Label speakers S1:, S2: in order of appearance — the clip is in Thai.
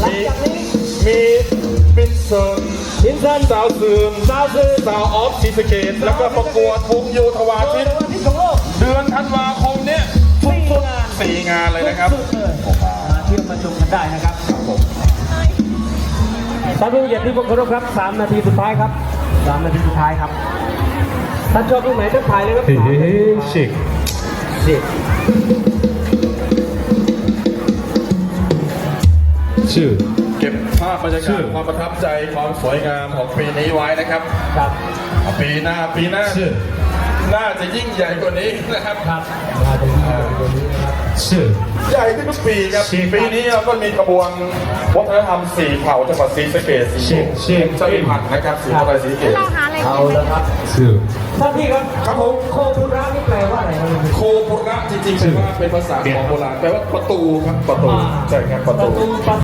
S1: หลัง
S2: มี
S1: จากนี้
S2: มีบินเซิร์น
S1: ดินเซน
S2: สาวซืน
S1: ซาวซื้อ
S2: สาวออฟซีสะเกต แล้วก็ประกวดวงโยธวา
S1: โดย
S2: ทิต
S1: ในวันที่ของโลก
S2: เดือนธันวาคมเนี่ย
S1: สี่งาน
S2: สี่งานเลยนะครับ
S1: สุดๆเลยมาเที่ยวมาชมกันได้นะครับท่านผู้มีเกียรติที่ผมเคารพครับสามนาทีสุดท้ายครับสามนาทีสุดท้ายครับท่านชอบตรงไหนท่านถ่ายเลยครับ
S3: เฮ้ชิก
S1: สิ
S3: ชื่ อ
S2: เก็บภาพบรรยากา
S3: ชื่
S2: ศ
S3: อ
S2: ความประทับใจความสวยงามของปีนี้ไว้นะครับ
S1: ครับ
S2: ปีหน้าปีหน้า
S3: ชื่อ
S2: น่าจะยิ่งใหญ่กว่านี้นะครับ
S1: ครับมาถึงตรงนี้นะครับ
S3: ชื่อ
S2: ใหญ่ขึ้นทุกปีครับ
S3: ชิง
S2: ปีนี้เราก็มีกระบวนวัฒนธรรมสี่เผ่าจังหวัดศรีสะเกษสี
S3: ชิงชิง
S2: ชาติพันธุ์นะครับสีพันธุ์ศรีสะเกษ
S4: เราหาอะไร
S1: เอา
S4: กินไหม
S1: แล้วครับ
S3: ชื่อ
S1: ท่านพี่ครับ
S2: ครับผม
S1: โคบุระนี่แปลว่าอะไรครับ
S2: โคปุระจริงๆแปลว่าเป็นภาษาของโบราณแปลว่าประตูครับประตูใช่ครับประตู
S1: ประตู